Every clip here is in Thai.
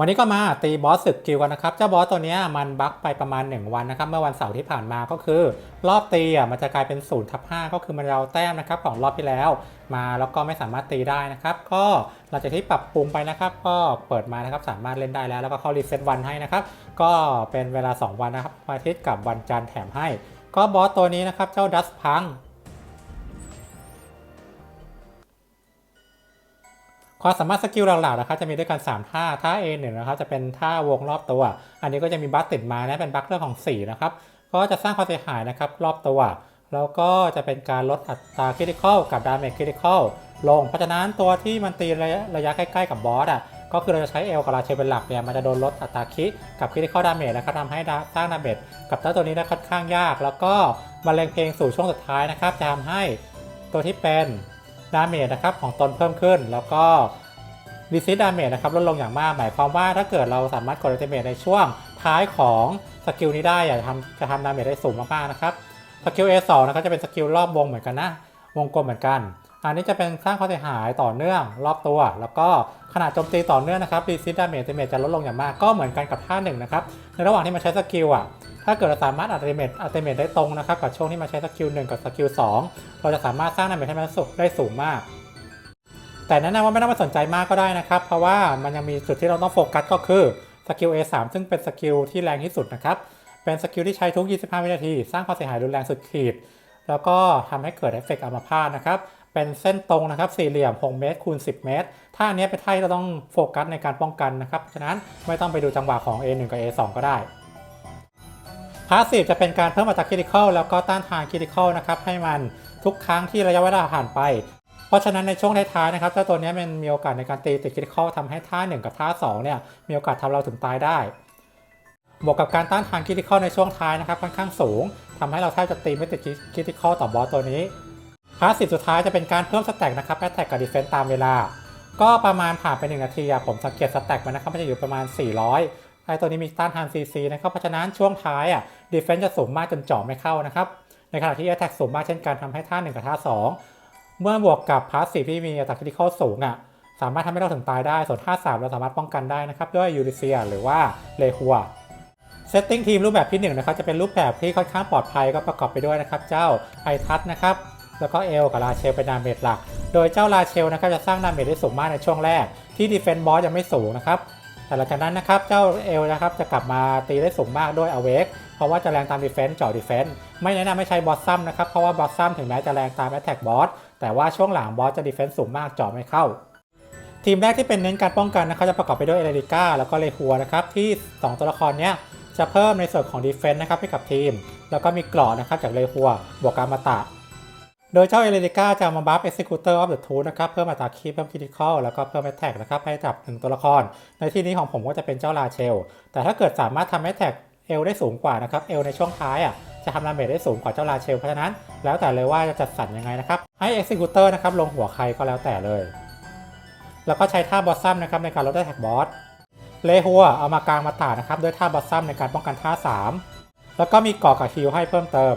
วันนี้ก็มาตีบอสศึกกิลกันนะครับ เจ้าบอสตัวนี้มันบั๊กไปประมาณ 1 วันนะครับ เมื่อวันเสาร์ที่ผ่านมาก็คือ รอบตีอะมันจะกลายเป็น0ทับ5ก็คือมันเราแต้มนะครับของรอบที่แล้วมาแล้วก็ไม่สามารถตีได้นะครับ ก็หลังจากที่ปรับปรุงไปนะครับ ก็เปิดมานะครับสามารถเล่นได้แล้วแล้วก็เข้ารีเซ็ตวันให้นะครับ ก็เป็นเวลา 2 วันนะครับวันอาทิตย์กับวันจันทร์แถมให้ ก็บอสตัวนี้นะครับเจ้าดัสพัง ความสามารถสกิลหลักๆนะครับจะมีด้วยกัน 3 ท่า ท่า A1 นะครับจะเป็นท่าวงรอบตัว อันนี้ก็จะมีบัคติดมานะเป็นบัคเรื่องของ4นะครับ ก็จะสร้างความเสียหายนะครับรอบตัว แล้วก็จะเป็นการลดอัตราคริติคอลกับดาเมจคริติคอลลง เพราะฉะนั้นตัวที่มันตีระยะระยะใกล้ๆกับบอสอะก็คือเราจะใช้เอลกับราเชเป็นหลักเนี่ยมันจะโดนลดอัตราคิกับคริติคอลดาเมจนะครับทำให้สร้างดาเมจกับเจ้าตัวนี้นะค่อนข้างยาก แล้วก็บรรเลงเพลงสู่ช่วงสุดท้ายนะครับจะทำให้ตัวที่เป็น ดาเมจนะครับของตนเพิ่มขึ้น แล้วก็รีซิตดาเมจนะครับลดลงอย่างมาก หมายความว่าถ้าเกิดเราสามารถกดอัลติเมทในช่วงท้ายของสกิลนี้ได้อะทำจะทำดาเมจได้สูงมากๆนะครับสกิล A2 นะครับจะเป็นสกิลรอบวงเหมือนกันนะ วงกลมเหมือนกัน อันนี้จะเป็นสร้างความเสียหายต่อเนื่องรอบตัว แล้วก็ขนาดโจมตีต่อเนื่องนะครับรีซิตดาเมจเมจจะลดลงอย่างมากก็เหมือนกันกับท่าหนึ่งนะครับในระหว่างที่มาใช้สกิลอะถ้าเกิดเราสามารถอัลติเมทอัลติเมทได้ตรงนะครับกับช่วงที่มาใช้สกิล1กับสกิล2เราจะสามารถสร้างดาเมจให้มันสุดได้สูงมาก แต่แนะนำว่าไม่ต้องมาสนใจมากก็ได้นะครับ เพราะว่ามันยังมีจุดที่เราต้องโฟกัสก็คือสกิล A3 ซึ่งเป็นสกิลที่แรงที่สุดนะครับ เป็นสกิลที่ใช้ทุก 25 วินาที สร้างความเสียหายรุนแรงสุดขีด แล้วก็ทำให้เกิดเอฟเฟกต์อัมพาตนะครับ เป็นเส้นตรงนะครับสี่เหลี่ยม 6 เมตรคูณ 10 เมตร ถ้าอันนี้เป็นท่าที่เราต้องโฟกัสในการป้องกันนะครับ ฉะนั้นไม่ต้องไปดูจังหวะของ A1 กับ A2 ก็ได้พาสซีฟจะเป็นการเพิ่มอัตราคริติคอลแล้วก็ต้านทานคริติคอลนะครับให้มันทุกครั้งที่ระยะเวลาผ่านไป เพราะฉะนั้นในช่วงท้ายๆนะครับเจ้าตัวนี้มันมีโอกาสในการตีติดคริติคอลทำให้ท่า 1 กับท่า 2 เนี่ยมีโอกาสทำเราถึงตายได้ บวกกับการต้านทานคริติคอลในช่วงท้ายนะครับค่อนข้างสูงทำให้เราแทบจะตีไม่ติดคริติคอลต่อบอสตัวนี้ พาสซีฟสุดท้ายจะเป็นการเพิ่มสแต็กนะครับแอตแทกกับดีเฟนต์ตามเวลา ก็ประมาณผ่านไป 1 นาทีอะผมสังเกตสแต็กมันนะครับมันจะอยู่ประมาณ 400 ไอตัวนี้มีต้านทาน CC นะครับเพราะฉะนั้นช่วงท้ายอะดีเฟนต์จะสูงมากจนเจาะไม่เข้านะครับในขณะที่ Attack สูงมากเช่นกันทำให้ท่า1กับท่า 2 เมื่อบวกกับพาสซีฟที่มีอัตราคริติคอลสูงอะสามารถทำให้เราถึงตายได้ ส่วนท่า 3 เราสามารถป้องกันได้นะครับด้วยยูริเซียหรือว่าเลฮัวเซตติ้งทีมรูปแบบที่1นะครับจะเป็นรูปแบบที่ค่อนข้างปลอดภัยก็ประกอบไปด้วยนะครับเจ้าไอทัศนะครับ แล้วก็เอลกับลาเชลเป็นดาเมจหลัก โดยเจ้าลาเชลนะครับจะสร้างดาเมจได้สูงมากในช่วงแรก ที่ดีเฟน s ์บอสยังไม่สูงนะครับ แต่หลังจากนั้นนะครับเจ้าเอลนะครับจะกลับมาตีได้สูงมากด้วยอเวกเพราะว่าจะแรงตามดีเฟน s ์เจ่อดีเฟน s ์ไม่แนะนำไม่ใช้บอสซัมนะครับเพราะว่าบอสซัมถึงแม้จะแรงตามแอตแทกบอสแต่ว่าช่วงหลังบอสจะดีเฟน s ์สูงมากเจ่อไม่เข้าทีมแรกที่เป็นเน้นการป้องกันนะครับจะประกอบไปด้วยเอเลริก้าแล้วก็เลฮัวนะครับที่ 2 ตัวละครเนี้ยจะเพิ่มในส่วนของดีเฟน s ์นะครับให้กับทีม แล้วก็มีกราะนะครับจากเลฮัวบวกกามาตะ โดยเจ้าเอเลริก้าจะมาบัฟ Executor of the Tooth นะครับเพิ่มอัตราคีเพิ่ม Critical แล้วก็เพิ่ม Attack นะครับให้จับหนึ่งตัวละคร ในที่นี้ของผมก็จะเป็นเจ้าลาเชล แต่ถ้าเกิดสามารถทำ Attack เอลได้สูงกว่านะครับเอลในช่วงท้ายอะจะทำดาเมจได้สูงกว่าเจ้าลาเชลเพราะฉะนั้น แล้วแต่เลยว่าจะจัดสรรยังไงนะครับให้ Executor นะครับลงหัวใครก็แล้วแต่เลย แล้วก็ใช้ท่าบอสซัมนะครับในการลด Attack Boss เลหัวเอามากลางมาตานะครับด้วยท่าบอสซัมในการป้องกันท่า 3 แล้วก็มีเกาะกับฮิลให้เพิ่มเติม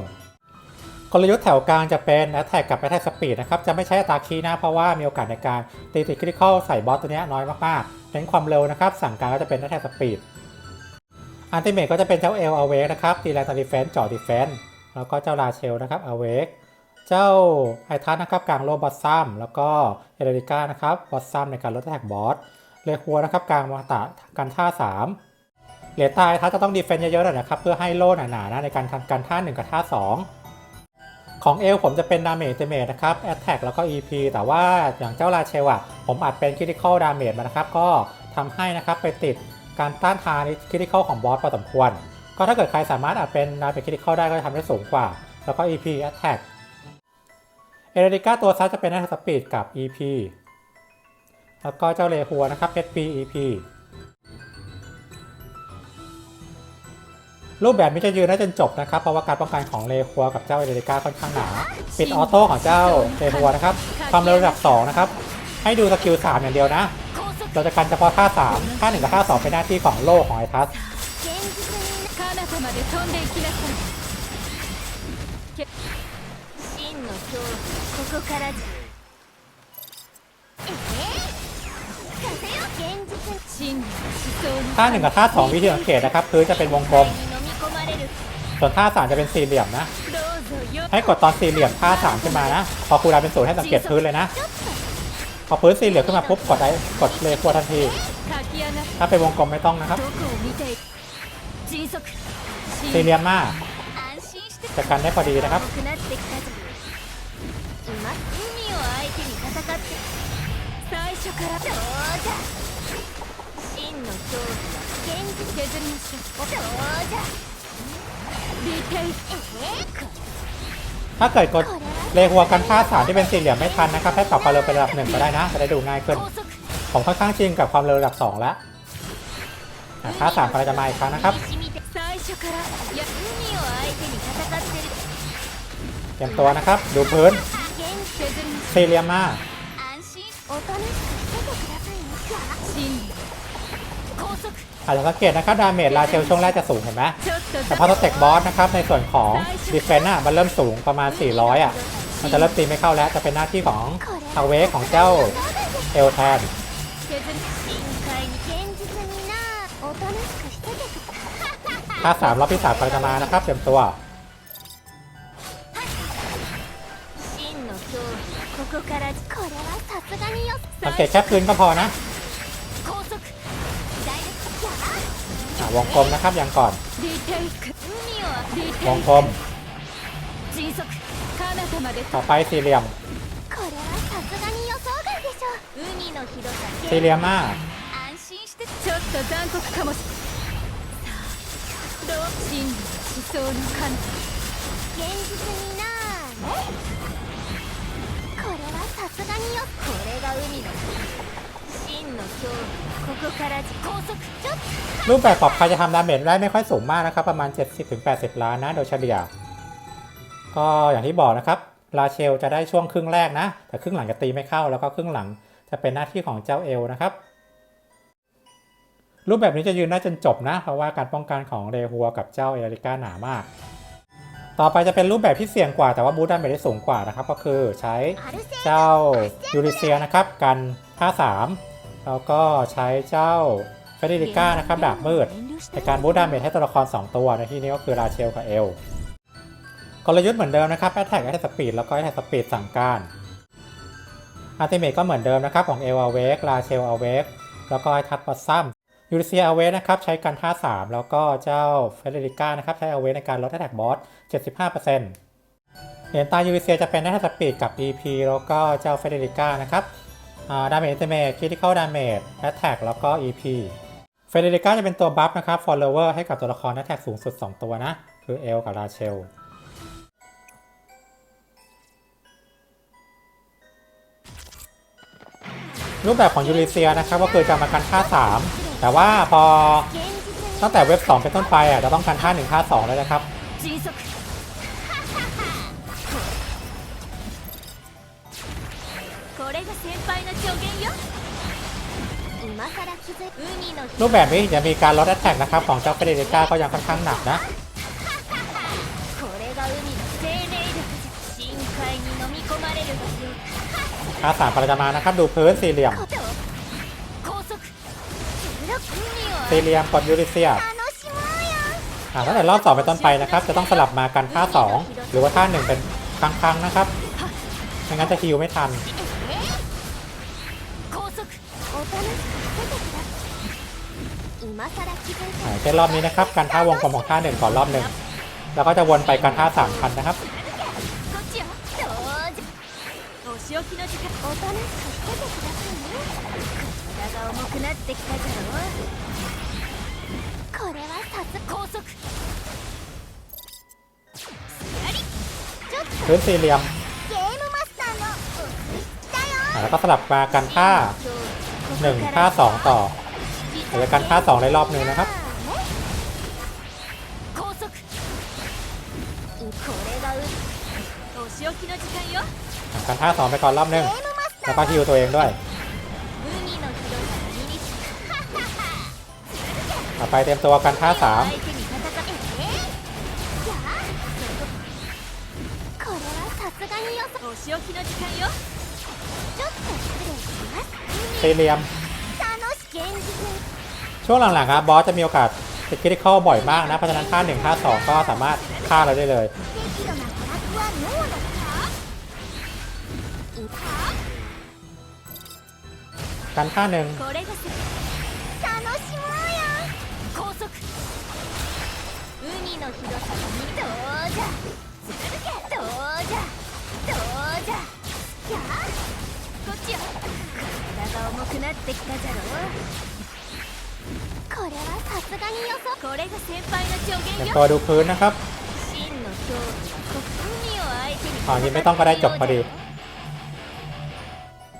กลยุทธ์แถวกลางจะเป็น Attack กับ Attack Speed นะครับ จะไม่ใช้อัตราคีนะเพราะว่ามีโอกาสในการตีติดคริติคอลใส่บอสตัวนี้น้อยมากๆเน้นความเร็วนะครับ สั่งการก็จะเป็น Attack Speed อันติเมทก็จะเป็นเจ้าเอลอเวกนะครับตีแรงตาดีเฟนส์จ่อดีเฟนส์แล้วก็เจ้าลาเชลนะครับอเวกเจ้าไอทัสนะครับกลางโลบอสซัมแล้วก็เอเดริก้านะครับบอสซัมในการลดแท็กบอสเลคัวนะครับกลางมาตะกันท่า 3เหรียญตายทัสจะต้องดีเฟนส์เยอะๆหน่อยนะครับเพื่อให้โล่หนาๆนะในการทำการท่า 1 กับท่า 2 ของเอลผมจะเป็นดาเมจเตเมจนะครับแอตแทกแล้วก็ EP แต่ว่าอย่างเจ้าลาเชลอะผมอัดเป็นคริติคอลดาเมจมานะครับ ก็ทำให้นะครับไปติดการต้านทานคริติคอลของบอสพอสมควร ก็ถ้าเกิดใครสามารถอัดเป็นดาเมจคริติคอลได้ก็จะทำได้สูงกว่า แล้วก็ EP Attack เอเรดิก้าตัวซัดจะเป็น Attack Speed กับ EP แล้วก็เจ้าเลหัวนะครับ HP EP รูปแบบนี้จะยืนได้จนจบนะครับ เพราะว่าการป้องกันของเลคัวกับเจ้าเอเดริก้าค่อนข้างหนา ปิดออโต้ของเจ้าเลคัวนะครับ ความเร็วระดับ 2 นะครับ ให้ดูสกิล 3 อย่างเดียวนะ เราจะกันเฉพาะท่า 3 ท่า 1 กับท่า 2 เป็นหน้าที่ของโลของไอทัสท่าหนึ่งกับท่าสองวิธีสังเกตนะครับ คือจะเป็นวงกลม ส่วนท่าสามจะเป็นสี่เหลี่ยมนะ どうぞよ ให้กดตอนสี่เหลี่ยมท่าสามขึ้นมานะ พอคูลดาวน์เป็นศูนย์ให้สังเกตพื้นเลยนะ พอพื้นสี่เหลี่ยมขึ้นมาปุ๊บกดได้กดเลขวทันที 書き上がっ ถ้าเป็นวงกลมไม่ต้องนะครับ どこを見ている迅速 สี่เหลี่ยมมาก 安心して จะกันได้พอดีนะครับ 重くなってきたぞ今海を相手に戦って最初からどうじゃ真の恐怖は現実削りましょう ถ้าเกิดกดเลหัวกันฆ่าสามที่เป็นสี่เหลี่ยมไม่ทันนะครับให้ปรับความเร็วเประดับหนึ่งก็ได้นะจะได้ดูง่ายขึ้นผมค่อนข้างชินกับความเร็วระดับสองแล้วฆ่าสามกำลังจะมาอีกครั้งนะครับเตรียมตัวนะครับ ดูพื้นสี่เหลี่ยมมา อาจจะสังเกตนะครับดาเมจลาเชลช่วงแรกจะสูงเห็นไหมแต่พอสเต็กบอสนะครับในส่วนของดิเฟนต์อะมันเริ่มสูงประมาณ 400 อะ มันจะเริ่มตีไม่เข้าแล้วจะเป็นหน้าที่ของทาเวของเจ้าเอลแทนถ้าสามรอบที่สามไำลัจะมานะครับเตรียมตัวสังเกตแค่พื้นก็พอนะ วงกลมนะครับอย่างก่อน リテイク海をリテ ว イ ง ク กลม 迅速彼方まで ต่อไปสี่เหลี่ยม これはさすがに予想外でしょ海の広さ สี่เหลี่ยมมาก 安心してちょっと残酷かもしさあどう真の思想の彼方現実になねこれはさすがによこれが海の こ รูปแบบปอบคาจะทำดาเมจได้ไม่ค่อยสูงมากนะครับ ประมาณ 70-80 ล้านนะโดยเฉลี่ย ก็อย่างที่บอกนะครับ ราเชลจะได้ช่วงครึ่งแรกนะ แต่ครึ่งหลังจะตีไม่เข้า แล้วก็ครึ่งหลังจะเป็นหน้าที่ของเจ้าเอลนะครับ รูปแบบนี้จะยืนน่าจนจบนะ เพราะว่าการป้องกันของเรฮัวกับเจ้าเอริก้าหนามาก ต่อไปจะเป็นรูปแบบที่เสี่ยงกว่า แต่ว่าบูดาเมจได้สูงกว่านะครับ ก็คือใช้เจ้ายูริเซียนะครับ กันค่า3 แล้วก็ใช้เจ้าเฟเดริก้านะครับดาบมืด ในการบูดาเมจให้ตัวละคร 2 ตัวในที่นี้ก็คือราเชลกับเอลกลยุทธ์เหมือนเดิมนะครับแอตแทกแอตแทกสปีดแล้วก็แอตแทกสปีดสั่งการอัลติเมทก็เหมือนเดิมนะครับของเอลอเวกราเชลอเวกแล้วก็ไอทัตปัสซัมยูริเซียอเวกนะครับใช้กันท่า3แล้วก็เจ้าเฟเดริก้านะครับใช้อเวกในการลดแอตแทกบอส 75%เหรียญตายูริเซียจะเป็นแอตแทกสปีดกับ EP แล้วก็เจ้าเฟเดริก้านะครับ ดาเมจเอสเตเมจคิดที่เข้าดาเมจแอตแทกแล้วก็ EP เฟเดริก้าจะเป็นตัวบัฟนะครับฟอลโลเวอร์ให้กับตัวละครแอตแทกสูงสุด 2 ตัวนะ คือเอลกับราเชลรูปแบบของยูริเซียนะครับก็คือจะมาการ่า 3 แต่ว่าพอตั้งแต่เว็บ 2 เป็นต้นไปอะจะต้องกันค่า 1 ค่า 2 แล้วนะครับ รูปแบบนี้จะมีการลดแอตแทกนะครับ ของเจ้าเฟเดริก้าก็ยังค่อนข้างหนักนะอาสาประจมานะครับ ดูพื้นสี่เหลี่ยม สี่เหลี่ยมกดยูริเซียอ่าตั้งแต่รอบสองไปต้นไปนะครับ จะต้องสลับมากันท่าสองหรือว่าท่าหนึ่งเป็นครั้งๆนะครับไม่งั้นจะคิวไม่ทัน ใช่นรอบนี้นะครับ การท่าวงกลมของท่าหนึ่งก่อนรอบหนึ่งแล้วก็จะวนไปการท่าสามพันนะครับพื้นสี่เหลี่ยมแล้วก็สลับมากันท่าหนึ่งท่าสองต่อ เดี๋ยวการฆ่าสองในรอบหนึ่งนะครับการฆ่าสองไปก่อนรอบหนึ่งแล้วก็ฮิวตัวเองด้วยต่อไปเตรียมตัวการฆ่าสามเตรียม ช่วงหลังๆครับบอสจะมีโอกาสติดคริติคอลบ่อยมากนะ เพราะฉะนั้นท่าหนึ่งท่าสองก็สามารถฆ่าเราได้เลยกันท่าหนึ่ง これが先輩の助 เตรียม 言 ตัว よ ดูพื้นนะครับ 真の勝負は海を相手に อ๋อนี่ไม่ต้องก็ได้จบพอดี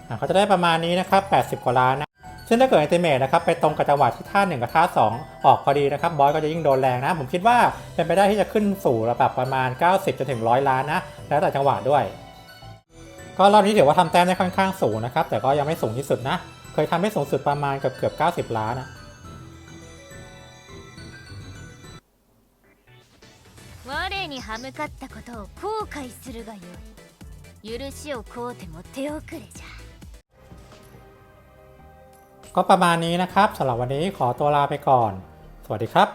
อ่ะเขาจะได้ประมาณนี้นะครับ 80 กว่าล้านนะ ซึ่งถ้าเกิดอันติเมทนะครับไปตรงกับจังหวะที่ท่า1กับท่า2ออกพอดีนะครับ บอสก็จะยิ่งโดนแรงนะ ผมคิดว่าเป็นไปได้ที่จะขึ้นสู่ระดับประมาณ 90จนถึง 100 ล้านนะ แล้วแต่จังหวะด้วย ก็รอบนี้ถือว่าทำแต้มได้ค่อนข้างสูงนะครับ แต่ก็ยังไม่สูงที่สุดนะ เคยทำได้สูงสุดประมาณเกือบเกือบ90 ล้านนะ 歯向かったことを後悔するがよい許しを請うても手遅れじゃ ก็ประมาณนี้นะครับสำหรับวันนี้ขอตัวลาไปก่อน สวัสดีครับ